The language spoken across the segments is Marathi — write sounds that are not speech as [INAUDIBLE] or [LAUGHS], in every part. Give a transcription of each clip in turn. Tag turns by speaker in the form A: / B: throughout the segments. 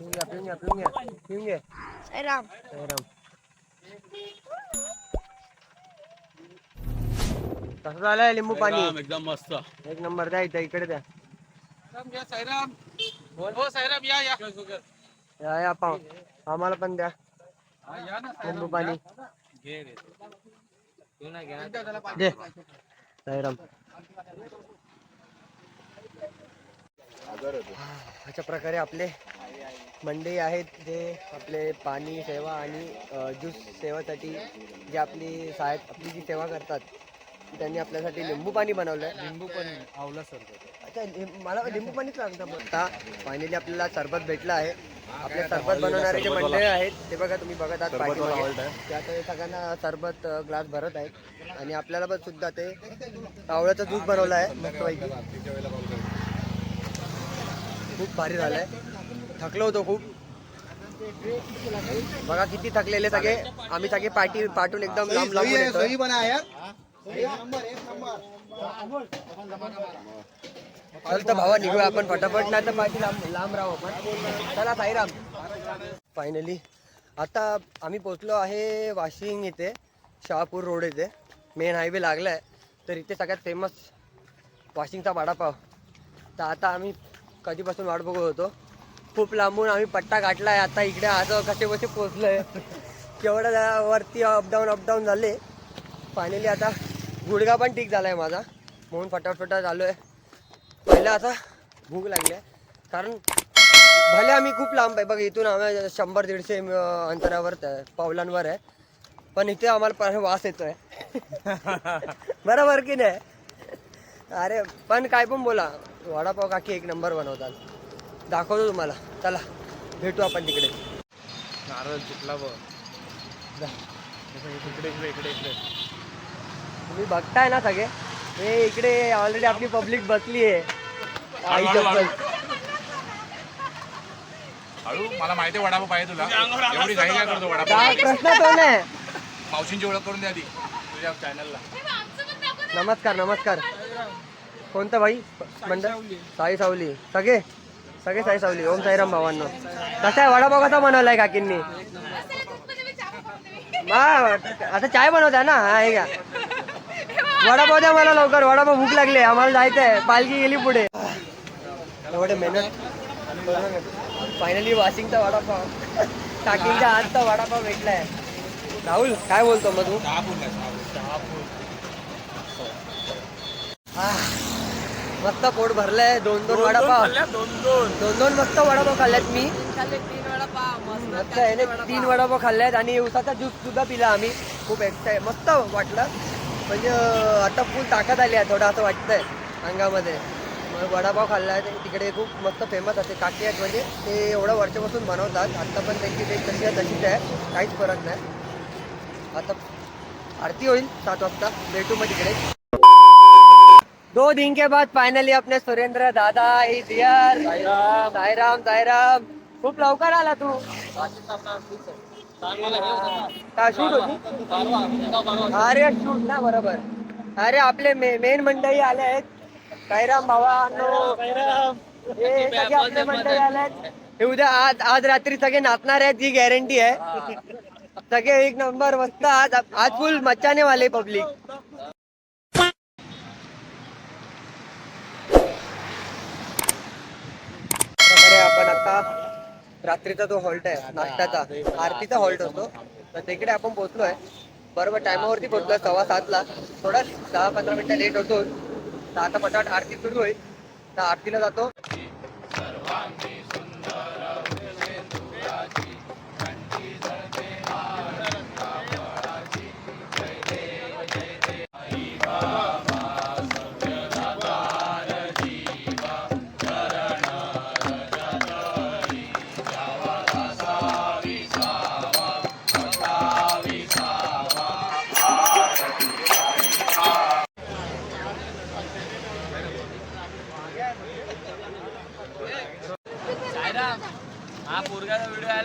A: घ्या पिऊन घ्या पिऊन घ्या
B: साईराम
A: साईराम कसं झालंय लिंबू पाणी
C: एकदम मस्त
A: एक नंबर द्या इथं इकडे द्या
C: साईराम हो साईराम या या
A: या या पाव आम्हाला पण द्या
C: हा, या ना
A: लिंबू पाणी
C: घे रे.
A: दे साईराम अशा प्रकारे आपले मंडई आहेत जे आपले पाणी सेवा आणि ज्यूस सेवासाठी जे आपली सहाय आपली जी सेवा करतात त्यांनी आपल्यासाठी लिंबू पाणी बनवलंय.
C: लिंबू पण आवला सरबत
A: अच्छा लिं- मला लिंबू पाणीच लागतं पण. आता फायनली आपल्याला सरबत भेटलं आहे. आपले सरबत बनवणारे जे मंडळी आहेत ते बघा तुम्ही बघत आहात पाठीमागे. ते आता हे सगळ्यांना सरबत ग्लास भरत आहेत. आणि आपल्याला पण सुद्धा ते आवळ्याचा ज्यूस बनवला आहे मस्तपैकी. खूप भारी झालंय. थकलो होतो खूप. बघा किती थकलेले सगळे. आम्ही सगळे पाठी पाठून एकदम लांब लांब येतोय. चल तर भावा निघूया आपण फटाफट नाही तर पाठी लांब लांब राहू आपण. चला साईराम. फायनली आता आम्ही पोचलो आहे वाशिंग इथे शहापूर रोड इथे. मेन हायवे लागला आहे तर इथे सगळ्यात फेमस वाशिंगचा वडापाव. तर आता आम्ही कधीपासून वाट बघत होतो. खूप लांबून आम्ही पट्टा गाठला आहे आता इकडे असं कसे कसे पोचलो आहे केवढं वरती अपडाऊन अपडाऊन झाले. फायनली आता गुडघा पण ठीक झाला आहे माझा. म्हणून फटाफट चालू आहे पहिलं आता भूक लागली आहे कारण भले आम्ही खूप लांब आहे. बघ इथून आम्ही शंभर दीडशे अंतरावर पावलांवर आहे. पण इथे आम्हाला पर वास येतोय. [LAUGHS] बरोबर की नाही? अरे पण काय पण बोला. वडापाव काकी एक नंबर बनवतात. दाखवतो तुम्हाला. चला भेटू आपण तिकडे.
C: नारळ चिटला बघ.
A: जा.
C: इकडे इकडे इकडे इकडे
A: तुम्ही बघताय ना सगळे? हे इकडे ऑलरेडी आपली पब्लिक बसली आहे. आई
C: हळू, हळू,
A: चप्पल.
C: हळू मला माहिती वडापाव पाहिजे तुला. एवढी घाई काय करतो वडापाव?
A: काय प्रश्न तो नाही.
C: मावशींची ओळख करून द्या आधी तुझ्या चॅनलला
A: नमस्कार नमस्कार. कोणतं भाई? मंडळ? साई सावली. सगळे सगळे साई सावली. ओम साईराम भावांना. कसा आहे? वडापाव कसा बनवलाय काकींनी? आता चाय बनवता ना? हा हे घ्या. वडापाव द्या मला लवकर. वडापाव भूक लागली आम्हाला आम्हाला जायचंय पालखी गेली पुढे. एवढे मेहनत. फायनली वाशिंगचा वडापाव. काकींच्या आजचा वडापाव भेटलाय. राहुल काय बोलतो मग तू? मस्त पोट भरलंय. दोन दोन वडापाव.
C: दोन दोन
A: दोन दोन मस्त वडापाव खाल्ल्यात मी. मस्त आहे ना तीन वडापाव खाल्ल्यात आणि उसाचा ज्यूस सुद्धा पिला आम्ही. खूप एक्साय मस्त वाटलं. म्हणजे आता फुल ताकद आली आहे थोडं असं वाटतंय अंगामध्ये. मग वडापाव खाल्लाय ते तिकडे खूप मस्त फेमस असते काकी आहेत. म्हणजे ते एवढं वर्षापासून बनवतात. आता पण त्यांची टेस्ट तशी आहे तशीच आहे. काहीच फरक नाही. आता आरती होईल सात वाजता. भेटू मग तिकडे. दो दिन के बाद फाइनली अपने सुरेंद्र दादा इज हियर खूप लवकर आला तू. काय शूट होती? अरे शूट ना बरोबर. अरे आपले मेन मंडळी आले आहेत. साईराम भावांनो हे सगळे आपले मंडळी आले आहेत. हे उद्या आज आज रात्री सगळे नाचणार आहेत ही गॅरंटी आहे. सगळे एक नंबर मस्त आज आज फुल मचाने वाले पब्लिक प्रकारे आपण आता रात्रीचा जो हॉल्ट आहे नाश्त्याचा आरतीचा हॉल्ट असतो तर तिकडे आपण पोहोचलोय. बरोबर टायमावरती पोहोचलोय सव्वा सातला. थोडा दहा पंधरा मिनिटं लेट होतो तर आता पटाट आरती सुरू होईल. तर आरतीला जातो.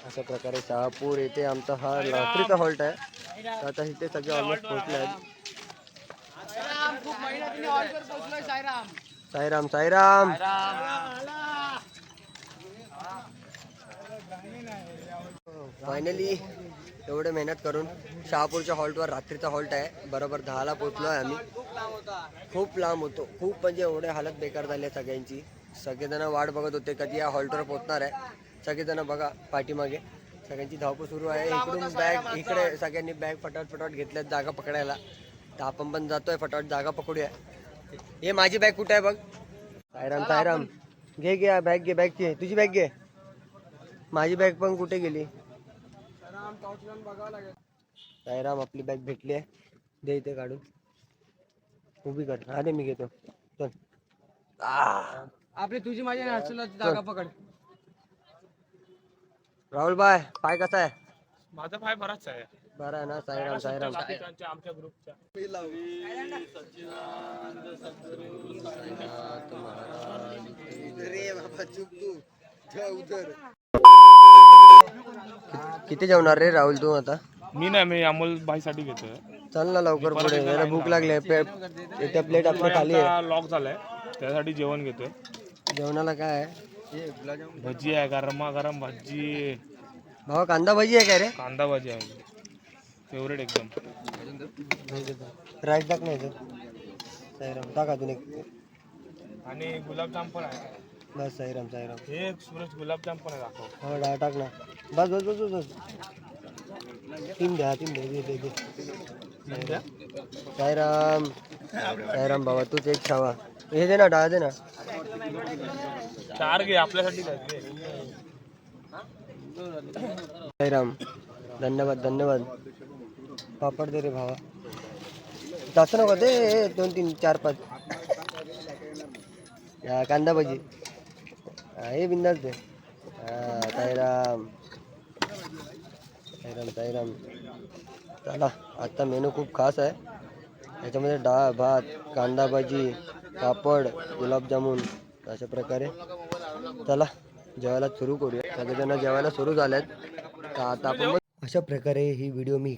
A: अशा प्रकारे शहापूर येथे आमचा हा रात्रीचा हॉल्ट आहे. तर आता इथे सगळे ऑलमोस्ट पोहोचले आहेत. साईराम साईराम! फायनली एवढे मेहनत करून शहापूरच्या हॉल्टवर रात्रीचा हॉल्ट आहे. बरोबर दहाला पोहोचलो आहे आम्ही. खूप लांब होतो. खूप म्हणजे एवढे हालत बेकार झाले सगळ्यांची. सगळेजण वाट बघत होते कधी या हॉल्टवर पोहोचणार आहे. सगळेजण बघा पाठीमागे. सगळ्यांची धावपळ सुरू आहे. इकडून बॅग इकडे सगळ्यांनी बॅग फटाफट फटाफट घेतल्यात जागा पकडायला. तर आपण पण जातोय फटाफट जागा पकडूया. हे माझी बॅग कुठे आहे बघ? सायराम सायराम घे घे बॅग घे बॅग घे. तुझी बॅग घे. माझी बॅग पण कुठे गेली? सायराम आपली बॅग भेटली आहे. दे इथे काढून. उभी कर. हा मी घेतो. चल.
D: आपली तुझी माझी
A: जागा पकड. राहुल बाय पाय कसा आहे?
C: माझा पाय बराच आहे.
A: बरा आहे ना साईराम साईराम
C: आमच्या किती जेवणार रे राहुल तू आता? मी नाही मी अमोल भाईसाठी घेतोय.
A: चल ना लवकर पुढे. भूक लागली आहे. पे- त्या प्लेट आपल्या खाली आहे.
C: लॉक झालाय. त्यासाठी जेवण घेतोय.
A: जेवणाला काय आहे?
C: भजी आहे गरमा गरम भजी.
A: भावा कांदा भाजी आहे काय रे?
C: कांदा भाजी आहे. फेवरेट एकदम.
A: राईस टाक नाही. साईराम टाक अजून एक.
C: आणि गुलाबजाम पण आहे.
A: बस साईराम साईराम.
C: हे सुरेश गुलाबजाम पण आहे दाखव.
A: हो डाळ टाक ना. बस बस बस बस तीन द्या तीन द्या दे दे साईराम साईराम बाबा तूच एक खावा. हे दे ना डाळ दे ना.
C: चार घे आपल्यासाठी.
A: साईराम धन्यवाद धन्यवाद. पापड दे रे भावा. जास्त नको दे दोन तीन चार पाच. या कांदा भजी. हा, बिंदास दे. साईराम साईराम साईराम चला आजचा मेनू खूप खास आहे. याच्यामध्ये डाळ भात कांदा भाजी. पापड गुलाबजामुन अशा प्रकारे. चला जेवायला सुरू करूया. सगळेजण जेवायला सुरू झालेत. तर आता आपण अशा प्रकारे ही व्हिडिओ मी